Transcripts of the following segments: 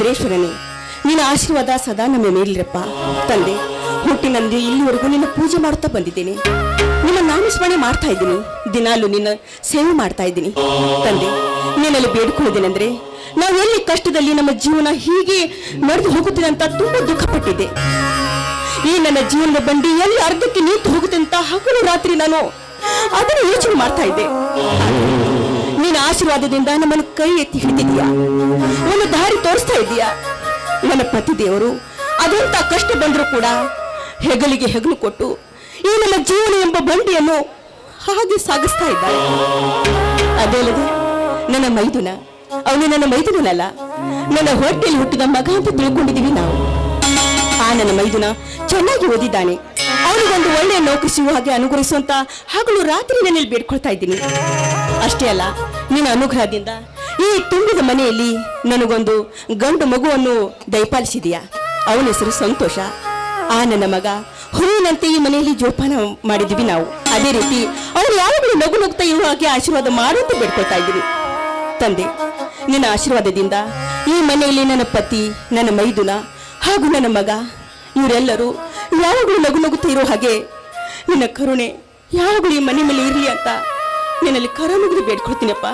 ವೀರಭದ್ರೇಶ್ವರನೇ ನಿನ್ನ ಆಶೀರ್ವಾದ ಸದಾ ನಮ್ಮ ಮೇಲಿರಪ್ಪ. ತಂದೆ ಹುಟ್ಟಿನಲ್ಲಿ ಇಲ್ಲಿವರೆಗೂ ನಿನ್ನ ಪೂಜೆ ಮಾಡ್ತಾ ಬಂದಿದ್ದೇನೆ. ನಿನ್ನ ನಾಮಸ್ಮರಣೆ ಮಾಡ್ತಾ ಇದ್ದೀನಿ. ದಿನಾಲು ನಿನ್ನ ಸೇವೆ ಮಾಡ್ತಾ ಇದ್ದೀನಿ. ತಂದೆ, ನಿನ್ನಲ್ಲಿ ಬೇಡಿಕೊಳ್ಳೋದೇನೆಂದ್ರೆ ನಾವು ಎಲ್ಲಿ ಕಷ್ಟದಲ್ಲಿ ನಮ್ಮ ಜೀವನ ಹೀಗೆ ನಡೆದು ಹೋಗುತ್ತದೆ ಅಂತ ತುಂಬಾ ದುಃಖಪಟ್ಟಿದ್ದೆ. ಈ ನನ್ನ ಜೀವನದ ಬಂಡಿ ಎಲ್ಲಿ ಅರ್ಧಕ್ಕೆ ನಿಂತು ಹೋಗುತ್ತೆ ಅಂತ ಹಗಲು ರಾತ್ರಿ ನಾನು ಅದನ್ನು ಯೋಚನೆ ಮಾಡ್ತಾ ಇದ್ದೆ. ನಿನ್ನ ಆಶೀರ್ವಾದದಿಂದ ನಮ್ಮನ್ನು ಕೈ ಎತ್ತಿ ಹಿಡಿದಿದೀಯಾ ಒಂದು ದಾರಿ ತೋರಿಸ್ತಾ ಇದೀಯಾ ನನ್ನ ಪತಿ ದೇವರು, ಅದೆಂತ ಕಷ್ಟ ಬಂದರೂ ಕೂಡ ಹೆಗಲಿಗೆ ಹೆಗಲು ಕೊಟ್ಟು ಈ ನನ್ನ ಜೀವನ ಎಂಬ ಬಂಡಿಯನ್ನು ಹಾಗೆ ಸಾಗಿಸ್ತಾ ಇದ್ದಾರೆ ಅದೇಲ್ಲದೆ ನನ್ನ ಮೈದುನ, ಅವನು ನನ್ನ ಮೈದುನಲ್ಲ ನನ್ನ ಹೊಟ್ಟೆಯಲ್ಲಿ ಹುಟ್ಟಿದ ಮಗ ಅಂತ ತಿಳ್ಕೊಂಡಿದ್ದೀವಿ ನಾವು. ಆ ನನ್ನ ಮೈದುನ ಚೆನ್ನಾಗಿ ಓದಿದ್ದಾನೆ. ಅವನಿಗೊಂದು ಒಳ್ಳೆಯ ನೌಕರಿ ಹಾಗೆ ಅನುಗ್ರಹಿಸುವಂತ ಹಗಲು ರಾತ್ರಿ ನನ್ನಲ್ಲಿ ಬೇಡ್ಕೊಳ್ತಾ ಇದ್ದೀನಿ. ಅಷ್ಟೇ ಅಲ್ಲ, ನಿನ್ನ ಅನುಗ್ರಹದಿಂದ ಈ ತುಂಬಿದ ಮನೆಯಲ್ಲಿ ನನಗೊಂದು ಗಂಡು ಮಗುವನ್ನು ದಯಪಾಲಿಸಿದೆಯಾ. ಅವನ ಹೆಸರು ಸಂತೋಷ. ಆ ನನ್ನ ಮಗ ಹುರುವಿನಂತೆ ಈ ಮನೆಯಲ್ಲಿ ಜೋಪಾನ ಮಾಡಿದ್ವಿ ನಾವು. ಅದೇ ರೀತಿ ಅವನು ಯಾವಾಗಲೂ ನಗು ನಗುತ್ತಾ ಇರುವ ಹಾಗೆ ಆಶೀರ್ವಾದ ಮಾಡುವಂತೆ ಬೇಡ್ಕೊಳ್ತಾ ಇದ್ದೀನಿ. ತಂದೆ, ನಿನ್ನ ಆಶೀರ್ವಾದದಿಂದ ಈ ಮನೆಯಲ್ಲಿ ನನ್ನ ಪತಿ, ನನ್ನ ಮೈದುನ ಹಾಗೂ ನನ್ನ ಮಗ, ಇವರೆಲ್ಲರೂ ಯಾವಾಗಲೂ ನಗು ನಗುತ್ತಾ ಇರೋ ಹಾಗೆ ನಿನ್ನ ಕರುಣೆ ಯಾವಾಗಲೂ ಈ ಮನೆ ಮೇಲೆ ಇರಲಿ ಅಂತ ನಿನ್ನಲ್ಲಿ ಕರ ಮುಗಿದು ಬೇಡ್ಕೊಳ್ತೀನಪ್ಪ.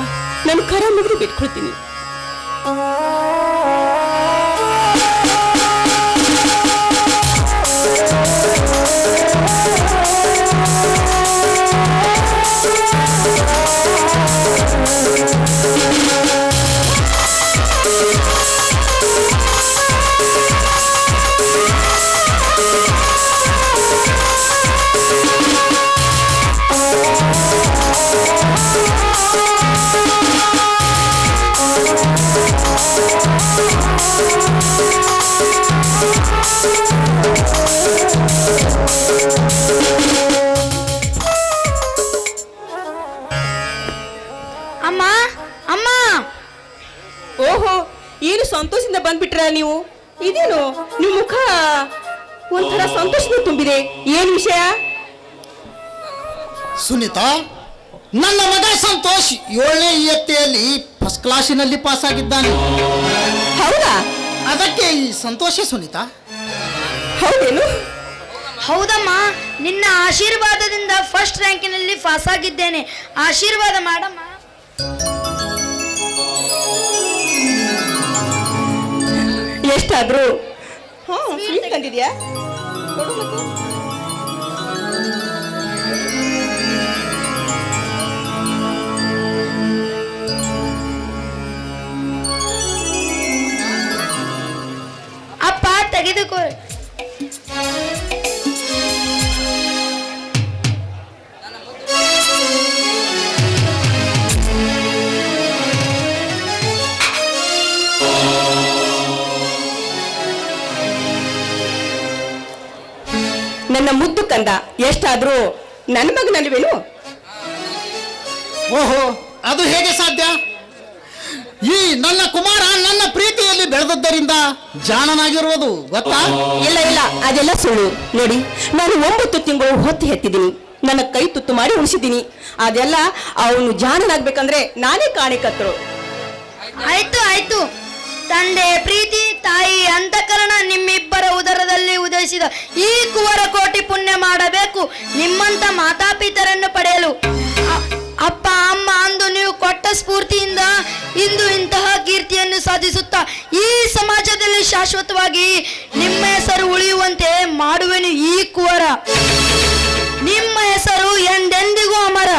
ನಾನು ಕರ ಮುಗಿದು ಬೇಡ್ಕೊಳ್ತೀನಿ. ನೀವು? ಇದೇನು? ನಿಮ್ಮ ಮುಖ ಒಂಥರ ಸಂತೋಷದಿಂದ ತುಂಬಿದೆ. ಏನ್ ವಿಷಯ? ಸುನೀತಾ ನನ್ನ ಮಗ ಸಂತೋಷ್ ಏಳನೇ ಇಯತ್ತೆಯಲ್ಲಿ ಫಸ್ಟ್ ಕ್ಲಾಸಿನಲ್ಲಿ ಪಾಸ್ ಆಗಿದ್ದಾನೆ. ಹೌದಾ? ಅದಕ್ಕೆ ಈ ಸಂತೋಷ ಸುನೀತಾ? ಹೌದೇನು? ಹೌದಮ್ಮ ನಿನ್ನ ಆಶೀರ್ವಾದದಿಂದ ಫಸ್ಟ್ ರ್ಯಾಂಕಿನಲ್ಲಿ ಪಾಸ್ ಆಗಿದ್ದೇನೆ. ಆಶೀರ್ವಾದ ಮಾಡಮ್ಮ. ಎಷ್ಟಾದ್ರು? ಹಾ ಸ್ವೀಟ್ ತಂದಿದ್ಯಾ ಎಷ್ಟಾದ್ರೂ ನನ್ನ ಮಗನಲ್ವೇನು ಓಹೋ ಅದು ಹೇಗೆ ಸಾಧ್ಯ? ಈ ನನ್ನ ಕುಮಾರ ನನ್ನ ಪ್ರೀತಿಯಲ್ಲಿ ಬೆಳೆದದ್ದರಿಂದ ಜಾಣನಾಗಿರುವುದು ಗೊತ್ತಾ? ಇಲ್ಲ ಇಲ್ಲ ಅದೆಲ್ಲ ಸುಳ್ಳು. ನೋಡಿ ನಾನು ಒಂಬತ್ತು ತಿಂಗಳು ಹೊತ್ತು ಹೆತ್ತಿದ್ದೀನಿ. ನನ್ನ ಕೈ ತುತ್ತು ಮಾಡಿ ಉಳಿಸಿದ್ದೀನಿ. ಅದೆಲ್ಲ ಅವನು ಜಾಣನಾಗ್ಬೇಕಂದ್ರೆ ನಾನೇ ಕಾಣಿಕತ್ತರು ಆಯ್ತು ಆಯ್ತು. ತಂದೆ ಪ್ರೀತಿ ತಾಯಿ ಅಂತಕರಣ ನಿಮ್ಮಿಬ್ಬರ ಉದರದಲ್ಲಿ ಈ ಕುವರ ಕೋಟಿ ಪುಣ್ಯ ಮಾಡಬೇಕು, ನಿಮ್ಮಂತ ಮಾತಾಪಿತರನ್ನು ಪಡೆಯಲು. ಅಪ್ಪ, ಅಮ್ಮ ಅಂದು ನೀವು ಕೊಟ್ಟ ಸ್ಫೂರ್ತಿಯಿಂದ ಇಂದು ಇಂತಹ ಕೀರ್ತಿಯನ್ನು ಸಾಧಿಸುತ್ತಾ, ಈ ಸಮಾಜದಲ್ಲಿ ಶಾಶ್ವತವಾಗಿ ನಿಮ್ಮ ಹೆಸರು ಉಳಿಯುವಂತೆ ಮಾಡುವೆನು ಈ ಕುವರ. ನಿಮ್ಮ ಹೆಸರು ಎಂದೆಂದಿಗೂ ಅಮರ.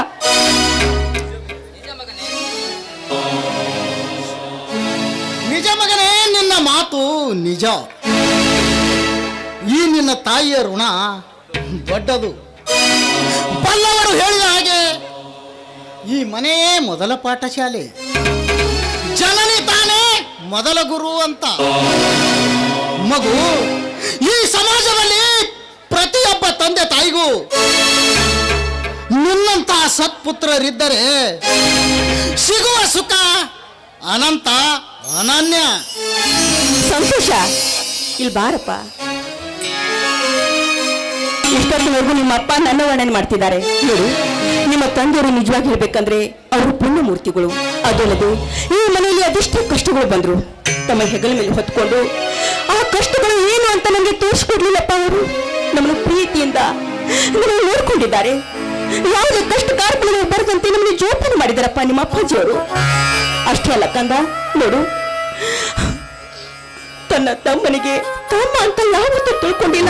ನಿಜ ಮಗನೇ, ನಿನ್ನ ಮಾತು ನಿಜ. ಈ ನಿನ್ನ ತಾಯಿಯ ಋಣ ದೊಡ್ಡದು. ಬಲ್ಲವರು ಹೇಳಿದ ಹಾಗೆ ಈ ಮನೆಯೇ ಮೊದಲ ಪಾಠಶಾಲೆ. ಜನನಿ ತಾನೇ ಮೊದಲ ಗುರು ಅಂತ. ಮಗು, ಈ ಸಮಾಜದಲ್ಲಿ ಪ್ರತಿಯೊಬ್ಬ ತಂದೆ ತಾಯಿಗೂ ನಿನ್ನಂತಹ ಸತ್ಪುತ್ರರಿದ್ದರೆ ಸಿಗುವ ಸುಖ ಅನಂತ ಅನನ್ಯ. ಸಂತೋಷ ಇಲ್ಲಿ ಬಾರಪ್ಪ. ಇಷ್ಟೊತ್ತಿನವರೆಗೂ ನಿಮ್ಮ ಅಪ್ಪ ನನ್ನ ವರ್ಣನೆ ಮಾಡ್ತಿದ್ದಾರೆ. ನೋಡಿ, ನಿಮ್ಮ ತಂದೆಯವರು ನಿಜವಾಗಿ ಹೇಳ್ಬೇಕಂದ್ರೆ ಅವರು ಪುಣ್ಯಮೂರ್ತಿಗಳು ಅದಲ್ಲದೆ ಈ ಮನೆಯಲ್ಲಿ ಅದೆಷ್ಟೇ ಕಷ್ಟಗಳು ಬಂದ್ರು. ತಮ್ಮ ಹೆಗಲ ಮೇಲೆ ಹೊತ್ಕೊಂಡು, ಆ ಕಷ್ಟಗಳು ಏನು ಅಂತ ನನಗೆ ತೋರಿಸ್ಕೊಡ್ಲಿಲ್ಲಪ್ಪ ಅವರು? ನಮ್ಮನ್ನು ಪ್ರೀತಿಯಿಂದ ನಮ್ಮನ್ನು ನೋಡ್ಕೊಂಡಿದ್ದಾರೆ. ಯಾವುದೇ ಕಷ್ಟ ಕಾರ್ಪಣ್ಯಗಳು ಬರದಂತೆ ನಮ್ಮನ್ನು ಜೋಪಾನ ಮಾಡಿದಾರಪ್ಪ ನಿಮ್ಮ ಅಪ್ಪಾಜಿಯವರು. ಅಷ್ಟೇ ಅಲ್ಲ ಕಂದ, ನೋಡು, ತನ್ನ ತಮ್ಮನಿಗೆ ತಮ್ಮ ಅಂತ ಯಾವತ್ತೂ ತಿಳ್ಕೊಂಡಿಲ್ಲ.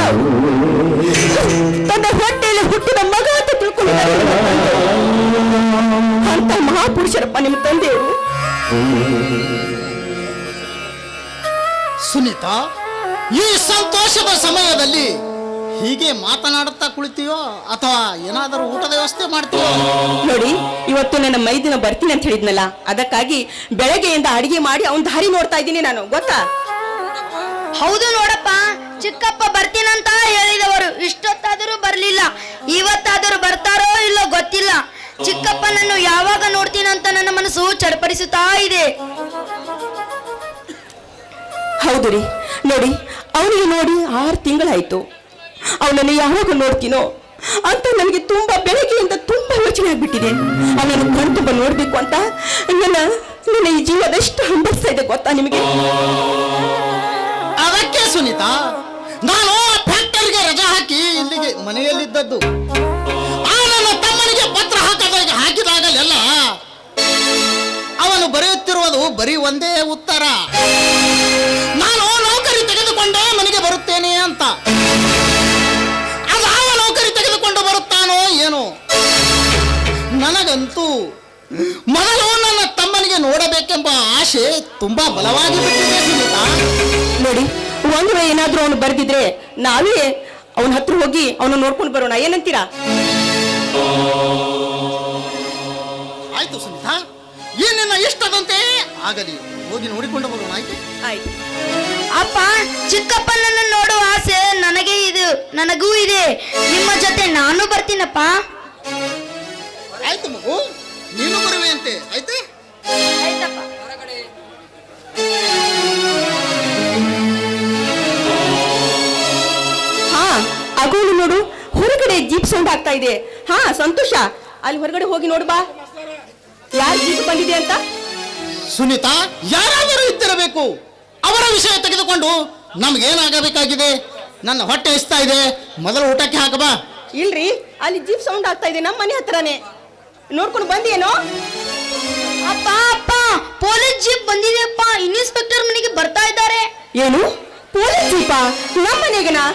ತನ್ನ ಹೊಟ್ಟೆಯಲ್ಲಿ ಹುಟ್ಟಿದ ಮಗ ಅಂತ ತಿಳ್ಕೊಂಡಿಲ್ಲ. ಅಂತ ಮಹಾಪುರುಷರಪ್ಪ ನಿಮ್ಮ ತಂದೆಯವರು. ಸುನೀತಾ ಈ ಸಂತೋಷದ ಸಮಯದಲ್ಲಿ ಹೀಗೆ ಮಾತನಾಡುತ್ತಾ ಕುಳಿತೀಯೋ ಅಥವಾ ಏನಾದರೂ ಊಟದ ವ್ಯವಸ್ಥೆ ಮಾಡ್ತೀಯೋ? ನೋಡಿ ಇವತ್ತು ನನ್ನ ಮೈದಿನ ಬರ್ತೀನಿ ಅಂತ ಹೇಳಿದ್ನಲ್ಲ. ಅದಕ್ಕಾಗಿ ಬೆಳಗ್ಗೆಯಿಂದ ಅಡಿಗೆ ಮಾಡಿ ಅವನ ದಾರಿ ನೋಡ್ತಾ ಇದ್ದೀನಿ ನಾನು ಗೊತ್ತಾ? ಹೌದು ನೋಡಪ್ಪ, ಚಿಕ್ಕಪ್ಪ ಬರ್ತೀನಂತ ಹೇಳಿದವರು. ಇಷ್ಟೊತ್ತಾದರೂ ಬರಲಿಲ್ಲ. ಇವತ್ತಾದರೂ ಬರ್ತಾರೋ ಇಲ್ಲೋ ಗೊತ್ತಿಲ್ಲ. ಚಿಕ್ಕಪ್ಪನನ್ನು ಯಾವಾಗ ನೋಡ್ತೀನಂತ ನನ್ನ ಮನಸ್ಸು ಚಡಪಡಿಸುತ್ತಾ ಇದೆ. ಹೌದು ರೀ. ನೋಡಿ, ಅವನಿಗೆ ನೋಡಿ ಆರು ತಿಂಗಳಾಯ್ತು. ಅವನನ್ನು ಯಾವಾಗ ನೋಡ್ತೀನೋ ಅಂತ ನನಗೆ ತುಂಬಾ ಬೆಳಗ್ಗೆಯಿಂದ ತುಂಬಾ ಯೋಚನೆ ಆಗ್ಬಿಟ್ಟಿದೆ. ಅವನನ್ನು ಕಣ್ತುಂಬ ನೋಡ್ಬೇಕು ಅಂತ ನನ್ನ ನನ್ನ ಈ ಜೀವದಷ್ಟು ಹಂಬರ್ಸ್ತಾ ಇದೆ ಗೊತ್ತಾ ನಿಮಗೆ? ಅದಕ್ಕೆ ಸುನೀತಾ, ನಾನು ಫ್ಯಾಕ್ಟರಿಗೆ ರಜಾ ಹಾಕಿ ಇಲ್ಲಿಗೆ ಮನೆಯಲ್ಲಿದ್ದದ್ದು. ಆ ನನ್ನ ತಮ್ಮನಿಗೆ ಪತ್ರ ಹಾಕದಾಗ ಹಾಕಿದಾಗಲೆಲ್ಲ ಅವನು ಬರೆಯುತ್ತಿರುವುದು ಬರೀ ಒಂದೇ ಉತ್ತರ. ನಾನು ನೌಕರಿ ತೆಗೆದುಕೊಂಡೇ ಮನೆಗೆ ಬರುತ್ತೇನೆ ಅಂತ. ಅದಾವ ನೌಕರಿ ತೆಗೆದುಕೊಂಡು ಬರುತ್ತಾನೋ ಏನೋ. ನನಗಂತೂ ಆಸೆ ತುಂಬಾ ಬಲವಾಗಿ ಬಿಟ್ಟಿದೆ ಸುನೀತಾ. ನೋಡಿ ಒಂದು ವೇಳೆ ಏನಾದ್ರೂ ಅವನು ಬರೆದಿದ್ರೆ ನಾವೇ ಅವನ ಹತ್ರ ಹೋಗಿ ಅವನು ನೋಡ್ಕೊಂಡು ಬರೋಣ. ಏನಂತೀರಾ? ಆಯ್ತು ಸುನೀತಾ. ಈ ನಿನ್ನ ಇಷ್ಟದಂತೆ ಆಗಲಿ ಹೋಗಿ ನೋಡಿಕೊಂಡು ಬರೋಣ ಆಯ್ತು? ಆಯ್ತು. ಅಪ್ಪ ಚಿಕ್ಕಪ್ಪನನ್ನು ನೋಡುವ ಆಸೆ ನನಗೆ ಇದು ನನಗೂ ಇದೆ. ನಿಮ್ಮ ಜೊತೆ ನಾನು ಬರ್ತೀನಪ್ಪ. ಆಯ್ತು ಮಗು ನೀನು ಹಾ ಅಗೋಲು ನೋಡು ಹೊರಗಡೆ ಜೀಪ್ ಸೌಂಡ್ ಆಗ್ತಾ ಇದೆ. ಹಾ ಸಂತೋಷ. ಅಲ್ಲಿ ಹೊರಗಡೆ ಹೋಗಿ ನೋಡು ಬಾ. ಯಾರು ಜೀಪ್ ಬಂದಿದೆ ಅಂತ? ಸುನೀತಾ ಯಾರಾದರೂ ಇದ್ದಿರಬೇಕು. ಅವರ ವಿಷಯ ತೆಗೆದುಕೊಂಡು ನಮ್ಗೇನಾಗಬೇಕಾಗಿದೆ? ನನ್ನ ಹೊಟ್ಟೆ ಇಸ್ತಾ ಇದೆ. ಮೊದಲು ಊಟಕ್ಕೆ ಹಾಕಬಾ. ಇಲ್ರಿ ಅಲ್ಲಿ ಜೀಪ್ ಸೌಂಡ್ ಆಗ್ತಾ ಇದೆ ನಮ್ಮ ಮನೆ ಹತ್ರನೇ. ನೋಡ್ಕೊಂಡು ಬಂದಿಯೇನೋ? ಅಪ್ಪ ಅಪ್ಪ ಪೊಲೀಸ್ ಜೀಪ್ ಬಂದಿದೆಯಪ್ಪ. ಇನ್ಸ್ಪೆಕ್ಟರ್ ಮನೆಗೆ ಬರ್ತಾ ಇದ್ದಾರೆ. ಏನು? ಪೊಲೀಸ್ ಜೀಪ? ನಮ್ಮ ಮನೆಗೆನಾ?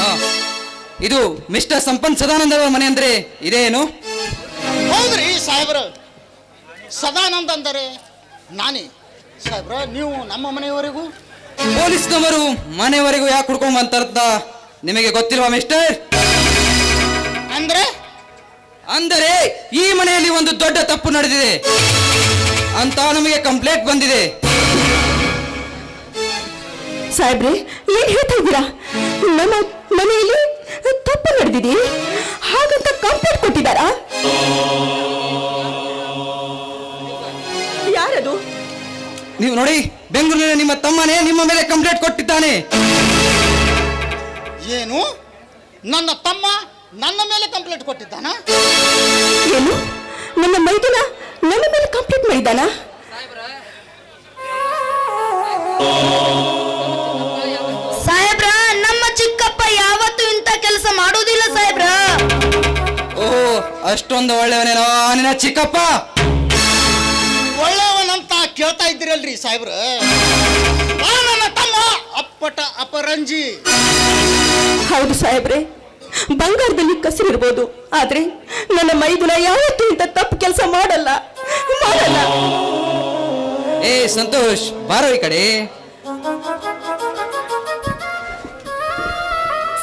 ಹಾ. ಇದು ಮಿಸ್ಟರ್ ಸಂಪನ್ ಸದಾನಂದ ಅವರ ಮನೆ ಅಂದ್ರೆ ಇದೇನು? ಹೌದ್ರಿ ಸಾಹೇಬ್ರ. ಸದಾನಂದ ಅಂದರೆ ನಾನೇ. ಸಾಹೇಬ್ರ ನೀವು ನಮ್ಮ ಮನೆಯವರೆಗೂ? ಪೊಲೀಸ್ನವರು ಮನೆಯವರೆಗೂ ಯಾಕೆ ಹುಡ್ಕೊಂಡ್ ಬಂತಾರ್ದ ನಿಮಗೆ ಗೊತ್ತಿಲ್ವಾ ಮಿಸ್ಟರ್? ಅಂದ್ರೆ? ಅಂದರೆ ಈ ಮನೆಯಲ್ಲಿ ಒಂದು ದೊಡ್ಡ ತಪ್ಪು ನಡೆದಿದೆ. ಅಂತ ನಮಗೆ ಕಂಪ್ಲೇಂಟ್ ಬಂದಿದೆ. ಸಾಹೇಬ್ರೆ ಏನ್ ಹೇಳ್ತಾ ಇದ್ದೀರಾ? ನಮ್ಮ ಮನೆಯಲ್ಲಿ ತಪ್ಪು ನಡೆದಿದೆ. ಹಾಗಂತ ಕಂಪ್ಲೇಂಟ್ ಕೊಟ್ಟಿದ್ದಾರಾ? ನೀವು ನೋಡಿ ಬೆಂಗಳೂರಿನ ನಿಮ್ಮ ತಮ್ಮನೇ ನಿಮ್ಮ ಮೇಲೆ ಕಂಪ್ಲೇಂಟ್ ಕೊಟ್ಟಿದ್ದಾನೆ. ಏನು? ನನ್ನ ತಮ್ಮ ನನ್ನ ಮೇಲೆ ಕಂಪ್ಲೇಂಟ್ ಕೊಟ್ಟಿದ್ದಾನ? ಏನು? ನನ್ನ ಮೈದುನ ನನ್ನ ಮೇಲೆ ಕಂಪ್ಲೇಂಟ್ ಮಾಡಿದ್ದಾನ? ಸಾಹೇಬ್ರ ನಮ್ಮ ಚಿಕ್ಕಪ್ಪ ಯಾವತ್ತು ಇಂಥ ಕೆಲಸ ಮಾಡೋದಿಲ್ಲ ಸಾಹೇಬ್ರ. ಓಹೋ ಅಷ್ಟೊಂದು ಒಳ್ಳೆಯವನೇನೋ ನಿನ್ನ ಚಿಕ್ಕಪ್ಪ. ಕೇಳ್ತಾ ಇದ್ದೀರಲ್ರಿ ಸಾಹೇಬ್ರ? ಆ ನನ್ನ ತಮ್ಮ ಅಪ್ಪಟ ಅಪರಂಜಿ. ಹೌದು ಸಾಹೇಬ್ರೆ ಬಂಗಾರದಲ್ಲಿ ಕಸಿರಿರ್ಬೋದು. ಆದ್ರೆ ನನ್ನ ಮೈದುನ ಯಾವತ್ತೂ ಇಂಥ ತಪ್ಪು ಕೆಲಸ ಮಾಡಲ್ಲ. ಮಾಡಲ್ಲ. ಏ ಸಂತೋಷ್ ಬಾರೋ ಈ ಕಡೆ.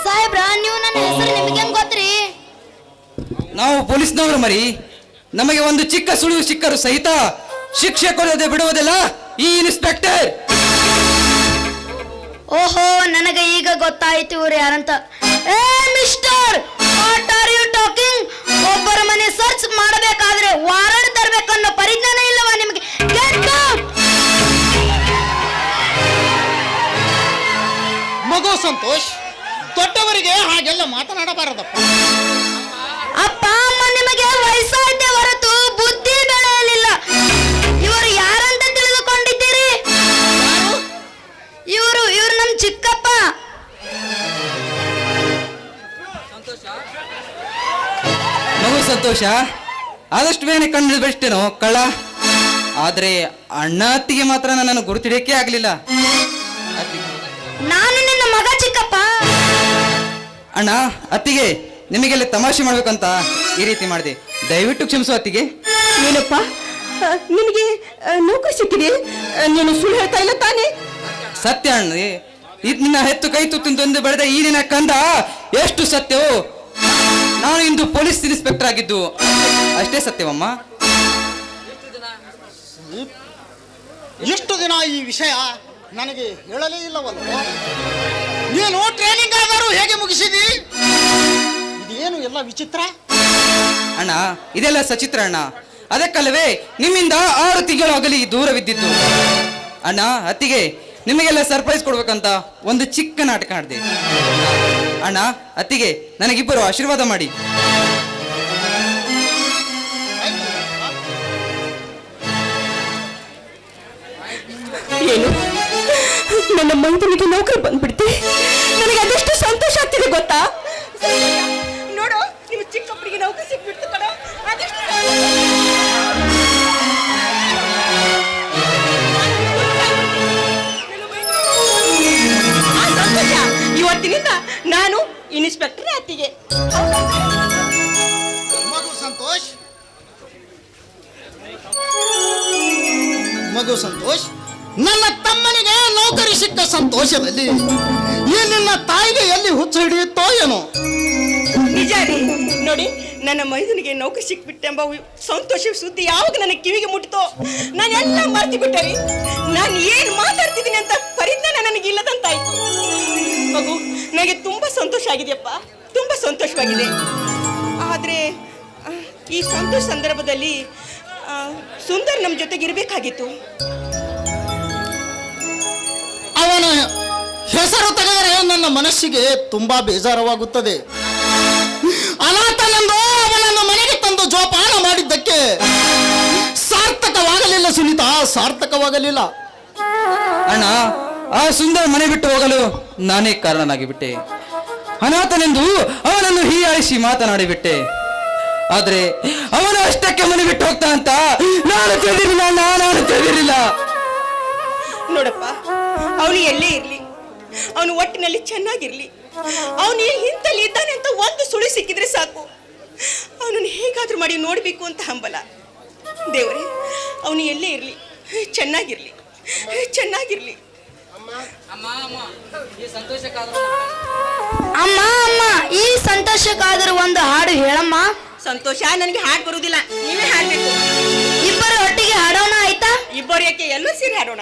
ಸಾಹೇಬ್ರ ನೀವು ನನ್ನ ಹೆಸರು ನಿಮ್ಗೆ ಹೆಂಗ್ ಗೊತ್ತ್ರಿ? ನಾವು ಪೊಲೀಸ್ನವರು ಮರಿ. ನಮಗೆ ಒಂದು ಚಿಕ್ಕ ಸುಳಿವು ಸಿಕ್ಕರು ಸಹಿತ ಶಿಕ್ಷೆ ಕೊಡದೆ ಬಿಡುವುದಿಲ್ಲ ಈ ಇನ್ಸ್ಪೆಕ್ಟರ್ ಓಹೋ ನನಗೆ ಈಗ ಗೊತ್ತಾಯ್ತು ಇವ್ರು ಯಾರಂತ. ಏ mister what are you talking ಒಬ್ಬರ ಮನೆ ಸರ್ಚ್ ಮಾಡಬೇಕಾದ್ರೆ ವಾರಂಟ್ ತರಬೇಕನ್ನೋ ಪರಿಜ್ಞಾನ ಇಲ್ಲವಾ ನಿಮಗೆ! ಮಗು ಸಂತೋಷ್ ದೊಡ್ಡವರಿಗೆ ಹಾಗೆಲ್ಲ ಮಾತನಾಡಬಾರದಪ್ಪ. ಅಪ್ಪ ಸಂತೋಷ ಆದಷ್ಟು ಬೇನೆ ಕಂಡು ಬಿಡ್ತೇನೋ ಕಳ್ಳ? ಆದ್ರೆ ಅಣ್ಣ ಅತ್ತಿಗೆ ಮಾತ್ರ ನನ್ನನ್ನು ಗುರುತಿಡಕ್ಕೆ ಆಗ್ಲಿಲ್ಲ. ನಾನು ನಿನ್ನ ಮಗ ಚಿಕ್ಕಪ್ಪ. ಅಣ್ಣ ಅತ್ತಿಗೆ ನಿಮಗೆಲ್ಲ ತಮಾಷೆ ಮಾಡ್ಬೇಕಂತ ಈ ರೀತಿ ಮಾಡಿದೆ. ದಯವಿಟ್ಟು ಕ್ಷಮಿಸು ಅತ್ತಿಗೆ. ಏನಪ್ಪ? ನಿಮಗೆ ನಿನಗೆ ನೌಕರಿ ಸಿಕ್ಕಿದೆ? ನೀನು ಸುಳ್ಳು ಹೇಳ್ತಾ ಇಲ್ಲ ತಾನೇ? ಸತ್ಯ ಅಣ್ಣ ಇದ್ ನಿನ್ನ ಹೆತ್ತು ಕೈ ತುತ್ತಿಂದೊಂದು ಬೆಳೆದ ಈ ನಿನ್ನ ಕಂದ ಎಷ್ಟು ಸತ್ಯವೋ ನಾನು ಇಂದು ಪೊಲೀಸ್ ಇನ್ಸ್ಪೆಕ್ಟರ್ ಆಗಿದ್ದು. ಅಷ್ಟೇ ಸತ್ಯವಮ್ಮ. ಎಷ್ಟು ದಿನ ಈ ವಿಷಯ ನನಗೆ ಹೇಳಲೇ ಇಲ್ಲವಲ್ಲ ನೀನು ಟ್ರೈನಿಂಗ್ ಆದರೂ ಹೇಗೆ ಮುಗಿಸಿದಿ? ಇದೇನು ಎಲ್ಲ ವಿಚಿತ್ರ? ಅಣ್ಣ ಇದೆಲ್ಲ ಸಚಿತ್ರ ಅಣ್ಣ. ಅದಕ್ಕಲ್ಲವೇ ನಿಮ್ಮಿಂದ ಆರು ತಿಂಗಳು ಅಗಲಿ ದೂರವಿದ್ದಿದ್ದು ಅಣ್ಣ ಅತ್ತಿಗೆ ನಿಮಗೆಲ್ಲ ಸರ್ಪ್ರೈಸ್ ಕೊಡ್ಬೇಕಂತ ಒಂದು ಚಿಕ್ಕ ನಾಟಕ ಆಡಿದೆ. ಅಣ್ಣ ಅತ್ತಿಗೆ ನನಗಿಬ್ಬರು ಆಶೀರ್ವಾದ ಮಾಡಿ. ಏನು? ನನ್ನ ಮೈದನಿಗೆ ನೌಕರಿ ಬಂದ್ಬಿಡ್ತಿ. ನನಗೆ ಅದೆಷ್ಟು ಸಂತೋಷ ಆಗ್ತಿದೆ ಗೊತ್ತಾ? ನೋಡು ನಿಮ್ಮ ಚಿಕ್ಕಪ್ಪರಿಗೆ ನೌಕರಿ ಸಿಕ್ಬಿಡ್ತು ಕಣ. ಅದೆಷ್ಟು ಆ ಸಂತೋಷ ಇವತ್ತಿನಿಂದ ನಾನು ಇನ್ಸ್ಪೆಕ್ಟರ್ ಅತ್ತಿಗೆ. ಮಗು ಸಂತೋಷ್. ಮಗು ಸಂತೋಷ್ ನನ್ನ ತಮ್ಮನಿಗೆ ನೌಕರಿ ಸಿಕ್ಕ ಸಂತೋಷದಲ್ಲಿ ಈ ನಿನ್ನ ತಾಯಿಗೆ ಎಲ್ಲಿ ಹುಚ್ಚು ಹಿಡಿಯುತ್ತೋ ಏನೋ? ನಿಜ ರೀ. ನೋಡಿ ನನ್ನ ಮೈದನಿಗೆ ನೌಕರಿ ಸಿಕ್ಬಿಟ್ಟೆಂಬ ಸಂತೋಷ ಸುದ್ದಿ ಯಾವಾಗ ನನ್ನ ಕಿವಿಗೆ ಮುಟ್ಟಿತೋ ನಾನು ಎಲ್ಲ ಮರ್ತಿ ಬಿಟ್ಟೆ ರೀ. ನಾನು ಏನು ಮಾತಾಡ್ತಿದ್ದೀನಿ ಅಂತ ಪರಿಜ್ಞಾನ ನನಗೆ ಇಲ್ಲದಂತಾಯ್ತು ಮಗು ಸಂತೋಷ ಆಗಿದೆಯಪ್ಪ ತುಂಬಾ ಸಂತೋಷವಾಗಿದೆ. ಆದ್ರೆ ಆದರೆ ಈ ಸಂತೋಷ ಸಂದರ್ಭದಲ್ಲಿ ಸುಂದರ್ ನಮ್ಮ ಜೊತೆಗೆ ಇರಬೇಕಾಗಿತ್ತು. ಅವನ ಹೆಸರು ತೆಗೆದರೆ ನನ್ನ ಮನಸ್ಸಿಗೆ ತುಂಬಾ ಬೇಜಾರವಾಗುತ್ತದೆ. ಅನಾಥನೆಂದು ಅವನನ್ನ ಮನೆಗೆ ತಂದು ಜೋಪಾನ ಮಾಡಿದ್ದಕ್ಕೆ ಸಾರ್ಥಕವಾಗಲಿಲ್ಲ ಸುನೀತಾ ಸಾರ್ಥಕವಾಗಲಿಲ್ಲ. ಅಣ್ಣ ಆ ಸುಂದರ ಮನೆ ಬಿಟ್ಟು ಹೋಗಲು ನಾನೇ ಕಾರಣನಾಗಿ ಬಿಟ್ಟೆ ಅನಾಥನೆಂದು ಅವನನ್ನು ಹೀಯಾಳಿಸಿ ಮಾತನಾಡಿಬಿಟ್ಟೆ. ಆದರೆ ಅವನು ಅಷ್ಟಕ್ಕೆ ಮನೆ ಬಿಟ್ಟು ಹೋಗ್ತಾ ಅಂತ ನಾನು ತಿಳಿದಿರಲಿಲ್ಲ ನಾನು ತಿಳಿದಿರಲಿಲ್ಲ. ನೋಡಪ್ಪ, ಅವನು ಎಲ್ಲೇ ಇರಲಿ? ಅವನು ಒಟ್ಟಿನಲ್ಲಿ ಚೆನ್ನಾಗಿರ್ಲಿ? ಅವನು ಹಿಂತಲ್ಲಿ ಇದ್ದಾನೆ ಅಂತ ಒಂದು ಸುಳಿ ಸಿಕ್ಕಿದ್ರೆ ಸಾಕು. ಅವನನ್ನು ಹೇಗಾದ್ರೂ ಮಾಡಿ ನೋಡಬೇಕು ಅಂತ ಹಂಬಲ. ದೇವರೇ, ಅವನು ಎಲ್ಲೇ ಇರಲಿ? ಚೆನ್ನಾಗಿರ್ಲಿ? ಚೆನ್ನಾಗಿರ್ಲಿ? ಅಮ್ಮ ಅಮ್ಮ ಈ ಸಂತೋಷಕ್ಕಾದರೂ ಒಂದು ಹಾಡು ಹೇಳಮ್ಮ. ಸಂತೋಷ ನನಗೆ ಹಾಡು ಬರುವುದಿಲ್ಲ. ನೀವೇ ಹಾಡ್ಬೇಕು. ಇಬ್ಬರು ಒಟ್ಟಿಗೆ ಹಾಡೋಣ ಆಯ್ತಾ? ಇಬ್ಬರು ಯಾಕೆ ಎಲ್ಲೂ ಸೇರಿ ಹಾಡೋಣ?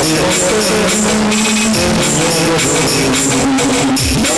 Thank you.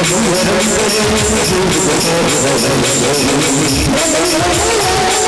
Thank you.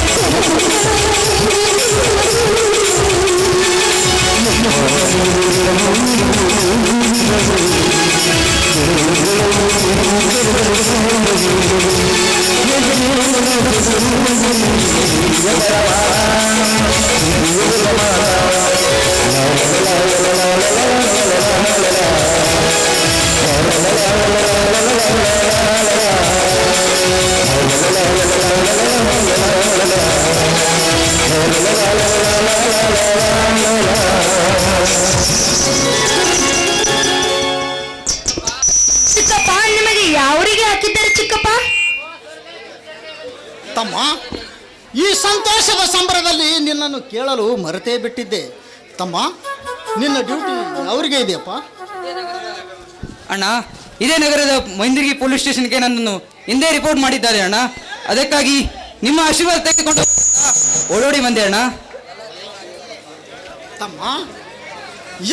ಅವರಿಗೆ ಇದೆಯಪ್ಪ? ಅಣ್ಣ ಇದೇ ನಗರದ ಮೈಂದಿರ್ಗಿ ಪೊಲೀಸ್ ಸ್ಟೇಷನ್ಗೆ ನನ್ನನ್ನು ಹಿಂದೆ ರಿಪೋರ್ಟ್ ಮಾಡಿದ್ದಾರೆ ಅಣ್ಣ. ಅದಕ್ಕಾಗಿ ನಿಮ್ಮ ಆಶೀರ್ವಾದ ತೆಗೆದುಕೊಂಡು ಓಡೋಡಿ ಬಂದೆ ಅಣ್ಣ. ತಮ್ಮ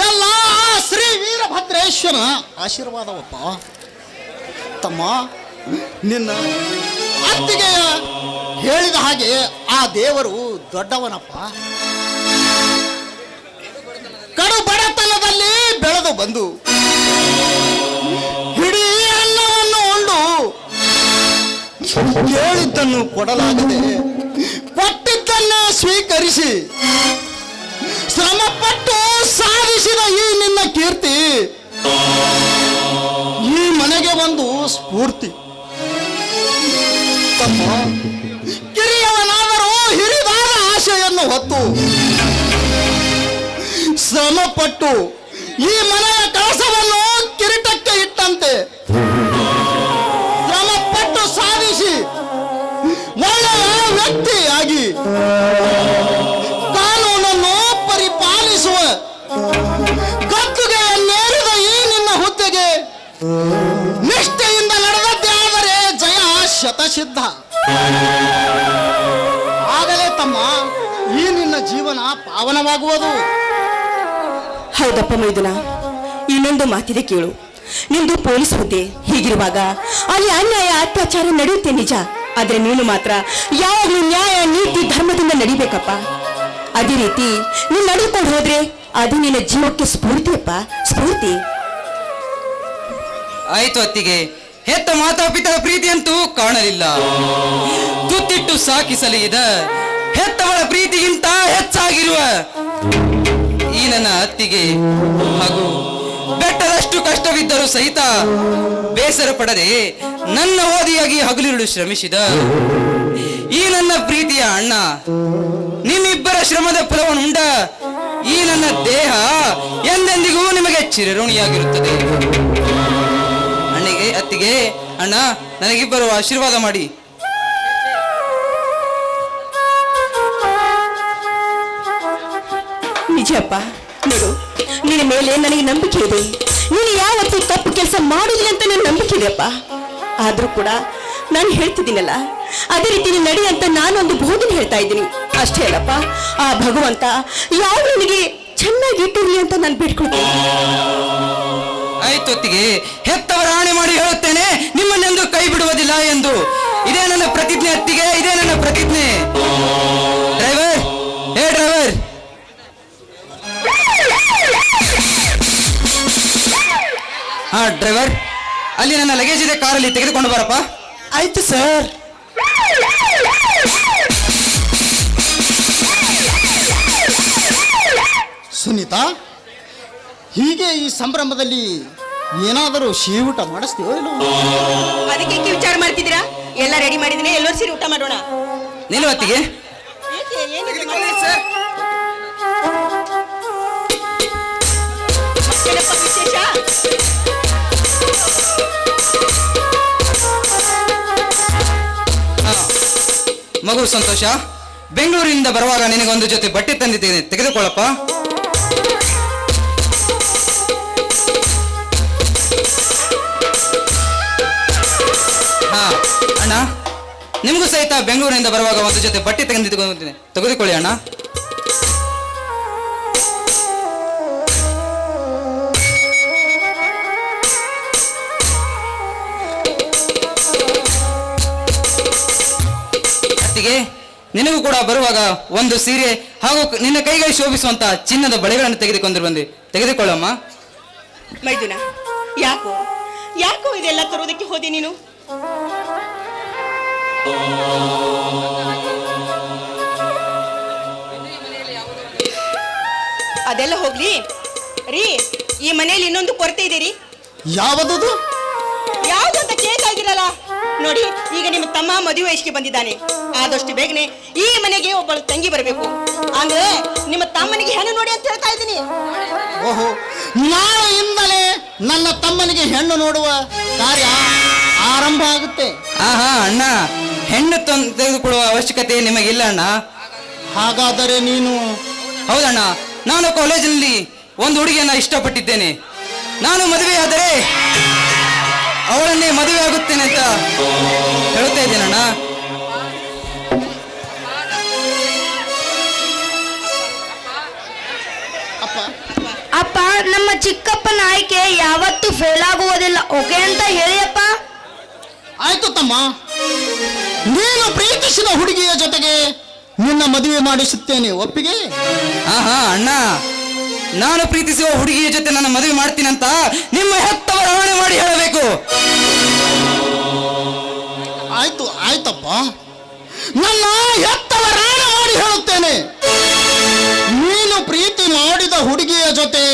ಎಲ್ಲ ಆ ಶ್ರೀ ವೀರಭದ್ರೇಶ್ವರ ಆಶೀರ್ವಾದವಪ್ಪ. ತಮ್ಮ ನಿನ್ನ ಅತ್ತಿಗೆ ಹೇಳಿದ ಹಾಗೆ ಆ ದೇವರು ದೊಡ್ಡವನಪ್ಪ. ಕಡು ಬಡತನದಲ್ಲಿ ಬೆಳೆದು ಬಂದು ಇಡೀ ಅನ್ನವನ್ನು ಉಂಡು. ಕೇಳಿದ್ದನ್ನು ಕೊಡಲಾಗದೆ. ಕೊಟ್ಟಿದ್ದನ್ನು ಸ್ವೀಕರಿಸಿ. ಶ್ರಮಪಟ್ಟು ಸಾಧಿಸಿದ ಈ ನಿನ್ನ ಕೀರ್ತಿ. ಈ ಮನೆಗೆ ಒಂದು ಸ್ಫೂರ್ತಿ. ತಮ್ಮ ಕಿರಿಯವನಾದರೂ ಹಿರಿದಾದ ಆಶೆಯನ್ನು ಹೊತ್ತು ಶ್ರಮಪಟ್ಟು ಈ ಮನೆಯ ಕಳಸವನ್ನು ಕಿರೀಟಕ್ಕೆ ಇಟ್ಟಂತೆ. ಪಟ್ಟು ಸಾಧಿಸಿ ಒಳ್ಳೆಯ ವ್ಯಕ್ತಿಯಾಗಿ ಕಾನೂನನ್ನು ಪರಿಪಾಲಿಸುವ ಗದ್ದುಗೆಯನ್ನೇರಿದ ಈ ನಿನ್ನ ಹುದ್ದೆಗೆ ನಿಷ್ಠೆಯಿಂದ ನಡೆದದ್ದೇ ಆದರೆ ಜಯ ಶತಸಿದ್ಧ. ಆಗಲೇ ತಮ್ಮ ಈ ನಿನ್ನ ಜೀವನ ಪಾವನವಾಗುವುದು. ಹೌದಪ್ಪ ಮೈದುನ. ಇನ್ನೊಂದು ಮಾತಿದೆ ಕೇಳು. ನಿಂದು ಪೊಲೀಸ್ ಹುದ್ದೆ ಹೀಗಿರುವಾಗ ಅಲ್ಲಿ ಅನ್ಯಾಯ, ಅತ್ಯಾಚಾರ ನಡೆಯುತ್ತೆ ನಿಜ. ಆದ್ರೆ ನೀನು ಮಾತ್ರ ಯಾವಾಗಲೂ ನ್ಯಾಯ, ನೀತಿ, ಧರ್ಮದಿಂದ ನಡಿಬೇಕಪ್ಪ. ಅದೇ ರೀತಿ ನೀನು ನಡೆದುಕೊಂಡು ಹೋದ್ರೆ ಅದು ನಿನ್ನ ಜೀವಕ್ಕೆ ಸ್ಫೂರ್ತಿಯಪ್ಪ ಸ್ಫೂರ್ತಿ. ಆಯ್ತು ಅತ್ತಿಗೆ. ಹೆತ್ತ ಮಾತಾಪಿತರ ಪ್ರೀತಿಯಂತೂ ಕಾಣಲಿಲ್ಲ. ತುತ್ತಿಟ್ಟು ಸಾಕಿಸಲಿದ ಹೆತ್ತವಳ ಪ್ರೀತಿಗಿಂತ ಹೆಚ್ಚಾಗಿರುವ ಈ ನನ್ನ ಅತ್ತಿಗೆ ಹಾಗೂ ಬೆಟ್ಟದಷ್ಟು ಕಷ್ಟವಿದ್ದರೂ ಸಹಿತ ಬೇಸರ ಪಡದೆ ನನ್ನ ಓದಿಯಾಗಿ ಹಗಲಿರುಳು ಶ್ರಮಿಸಿದ ಈ ನನ್ನ ಪ್ರೀತಿಯ ಅಣ್ಣ, ನಿಮ್ಮಿಬ್ಬರ ಶ್ರಮದ ಫಲವನ್ನುಂಡ ಈ ನನ್ನ ದೇಹ ಎಂದೆಂದಿಗೂ ನಿಮಗೆ ಚಿರಋಣಿಯಾಗಿರುತ್ತದೆ. ಅಣ್ಣಿಗೆ, ಅತ್ತಿಗೆ, ಅಣ್ಣ, ನನಗಿಬ್ಬರು ಆಶೀರ್ವಾದ ಮಾಡಿ. ನಿಜಪ್ಪ ನೋಡು, ನಿನ್ನ ಮೇಲೆ ನನಗೆ ನಂಬಿಕೆ ಇದೆ. ನೀನು ಯಾವತ್ತೂ ತಪ್ಪು ಕೆಲಸ ಮಾಡುದಿಲ್ಲ ಅಂತ ನನ್ನ ನಂಬಿಕೆ ಇದೆಯಪ್ಪ ಆದರೂ ಕೂಡ ನಾನು ಹೇಳ್ತಿದ್ದೀನಲ್ಲ, ಅದೇ ರೀತಿ ನೀನು ನಡಿ ಅಂತ ನಾನೊಂದು ಬೋಧನೆ ಹೇಳ್ತಾ ಇದ್ದೀನಿ. ಅಷ್ಟೇ ಅಲ್ಲಪ್ಪ, ಆ ಭಗವಂತ ಯಾವ ನನಗೆ ಚೆನ್ನಾಗಿ ಇಟ್ಟಿರಲಿ ಅಂತ ನಾನು ಬಿಟ್ಕೊಳ್ತೀನಿ ಆಯ್ತೊತ್ತಿಗೆ ಹೆತ್ತವರ ಆಣೆ ಮಾಡಿ ಹೇಳುತ್ತೇನೆ ನಿಮ್ಮನ್ನೆಂದು ಕೈ ಬಿಡುವುದಿಲ್ಲ ಎಂದು. ಇದೇ ನನ್ನ ಪ್ರತಿಜ್ಞೆ ಅತ್ತಿಗೆ, ಇದೇ ನನ್ನ ಪ್ರತಿಜ್ಞೆ. ಹಾ ಡ್ರೈವರ್. ಅಲ್ಲಿ ನನ್ನ ಲಗೇಜ್ ಇದೆ ಕಾರಲ್ಲಿ ತೆಗೆದುಕೊಂಡು ಬರಪ್ಪ. ಆಯ್ತು ಸರ್. ಸುನೀತಾ ಹೀಗೆ ಈ ಸಂಭ್ರಮದಲ್ಲಿ ಏನಾದರೂ ಸಿಹಿ ಊಟ ಮಾಡಿಸ್ತೀವೋ ಅದಕ್ಕೆ ಅದಕ್ಕೆ ವಿಚಾರ ಮಾಡ್ತಿದ್ದೀರಾ? ಎಲ್ಲ ರೆಡಿ ಮಾಡಿದ್ದೀನಿ ಎಲ್ಲರೂ ಸೇರಿ ಊಟ ಮಾಡೋಣ. ನಿಲ್ವತ್ತಿಗೆ. ಏನಪ್ಪ ವಿಶೇಷ. ಮಗು ಸಂತೋಷ ಬೆಂಗಳೂರಿನಿಂದ ಬರುವಾಗ ನಿನಗೊಂದು ಜೊತೆ ಬಟ್ಟೆ ತಂದಿದ್ದೇನೆ. ತೆಗೆದುಕೊಳ್ಳಪ್ಪ. ಹಾ, ಅಣ್ಣ, ನಿಮಗೂ ಸಹಿತ ಬೆಂಗಳೂರಿನಿಂದ ಬರುವಾಗ ಒಂದು ಜೊತೆ ಬಟ್ಟೆ ತೆಗೆದಿದ್ದೇನೆ ತೆಗೆದುಕೊಳ್ಳಿ ಅಣ್ಣ. ಹಾಗೆ ನಿನಗೂ ಕೂಡ ಬರುವಾಗ ಒಂದು ಸೀರೆ ಹಾಗೂ ನಿನ್ನ ಕೈಗೆ ಶೋಭಿಸುವಂತ ಚಿನ್ನದ ಬಳೆಗಳನ್ನು ತೆಗೆದುಕೊಂಡು ಬಂದೆ ತೆಗೆದುಕೊಳ್ಳಮ್ಮ. ಮೈದುನ ಯಾಕೋ ಯಾಕೋ ಇದೆಲ್ಲ ತರೋದಕ್ಕೆ ಹೋದಿ ನೀನು? ಅದೆಲ್ಲ ಹೋಗ್ಲಿ. ರೀ ಈ ಮನೆಯಲ್ಲಿ ಇನ್ನೊಂದು ಕೊರತೆ ಇದೆ ರೀ. ಯಾವುದು ಯಾವುದು ಅಂತ ಕೇಳ ನೋಡಿ ಈಗ ನಿಮ್ಮ ತಮ್ಮ ಮದುವೆ ವಯಸ್ಸಿಗೆ ಬಂದಿದ್ದಾನೆ. ಆದಷ್ಟು ಬೇಗನೆ ಈ ಮನೆಗೆ ಒಬ್ಬಳು ತಂಗಿ ಬರಬೇಕು. ಅಂದ್ರೆ ನಿಮ್ಮ ತಮ್ಮನಿಗೆ ಹೆಣ್ಣು ನೋಡಿ ಅಂತ ಹೇಳ್ತಾ ಇದ್ದೀನಿ. ಓಹೋ ನಾಳೆಯಿಂದಲೇ ನನ್ನ ತಮ್ಮನಿಗೆ ಹೆಣ್ಣು ನೋಡುವ ಕಾರ್ಯ ಆರಂಭ ಆಗುತ್ತೆ. ಆಹಾ ಅಣ್ಣ ಹೆಣ್ಣು ತಂದು ತೆಗೆದುಕೊಳ್ಳುವ ಅವಶ್ಯಕತೆ ನಿಮಗಿಲ್ಲ ಅಣ್ಣ. ಹಾಗಾದರೆ ನೀನು? ಹೌದಣ್ಣ ನಾನು ಕಾಲೇಜಿನಲ್ಲಿ ಒಂದು ಹುಡುಗಿಯನ್ನ ಇಷ್ಟಪಟ್ಟಿದ್ದೇನೆ. ನಾನು ಮದುವೆಯಾದರೆ ಅವಳನ್ನೇ ಮದುವೆ ಆಗುತ್ತೇನೆ ಅಂತ ಹೇಳುತ್ತಾ ಇದ್ದೇನಣ್ಣ ಅಪ್ಪ ಅಪ್ಪ ನಮ್ಮ ಚಿಕ್ಕಪ್ಪನ ಆಯ್ಕೆ ಯಾವತ್ತೂ ಫೇಲ್ ಆಗುವುದಿಲ್ಲ. ಓಕೆ ಅಂತ ಹೇಳಿಯಪ್ಪ ಆಯ್ತು ತಮ್ಮ. ನೀನು ಪ್ರೀತಿಸಿದ ಹುಡುಗಿಯ ಜೊತೆಗೆ ನಿನ್ನ ಮದುವೆ ಮಾಡಿಸುತ್ತೇನೆ ಒಪ್ಪಿಗೆ? ಆಹಾ ಅಣ್ಣ. ನಾನು ಪ್ರೀತಿಸುವ ಹುಡುಗಿಯ ಜೊತೆ ನನ್ನ ಮದುವೆ ಮಾಡ್ತೀನಂತ ನಿಮ್ಮ ಹೆತ್ತವರ ಹಣೆ ಮಾಡಿ ಹೇಳಬೇಕು. ಆಯ್ತು ಆಯ್ತಪ್ಪ. ನನ್ನ ಎತ್ತವರಾಣ ಮಾಡಿ ಹೇಳುತ್ತೇನೆ. ನೀನು ಪ್ರೀತಿ ಮಾಡಿದ ಹುಡುಗಿಯ ಜೊತೆ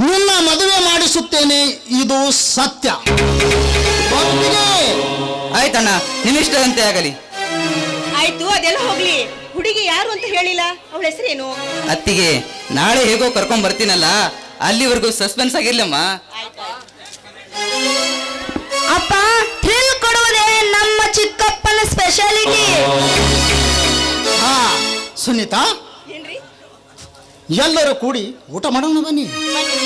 ನಿನ್ನ ಮದುವೆ ಮಾಡಿಸುತ್ತೇನೆ ಇದು ಸತ್ಯ. ಆಯ್ತಣ್ಣ ನಿನ್ನಿಷ್ಟದಂತೆ ಆಗಲಿ. ಆಯ್ತು ಅದೆಲ್ಲ ಹೋಗ್ಲಿ. ಹುಡುಗಿ ಯಾರು ಅಂತ ಹೇಳಿಲ್ಲ? ಅವಳ ಹೆಸರೇನು? ಅತ್ತಿಗೆ ನಾಳೆ ಹೇಗೋ ಕರ್ಕೊಂಡ್ ಬರ್ತೀನಲ್ಲ ಅಲ್ಲಿವರೆಗೂ ಸಸ್ಪೆನ್ಸ್ ಆಗಿರ್ಲಮ್ಮ. ಅಪ್ಪ ಥ್ರಿಲ್ ಕೊಡುವುದೇ ನಮ್ಮ ಚಿಕ್ಕಪ್ಪನ ಸ್ಪೆಷಾಲಿಟಿ ಹಾ ಸುನೀತಾ. ಏನ್ರಿ? ಎಲ್ಲರೂ ಕೂಡಿ ಊಟ ಮಾಡೋಣ ಬನ್ನಿ. ಬನ್ನಿ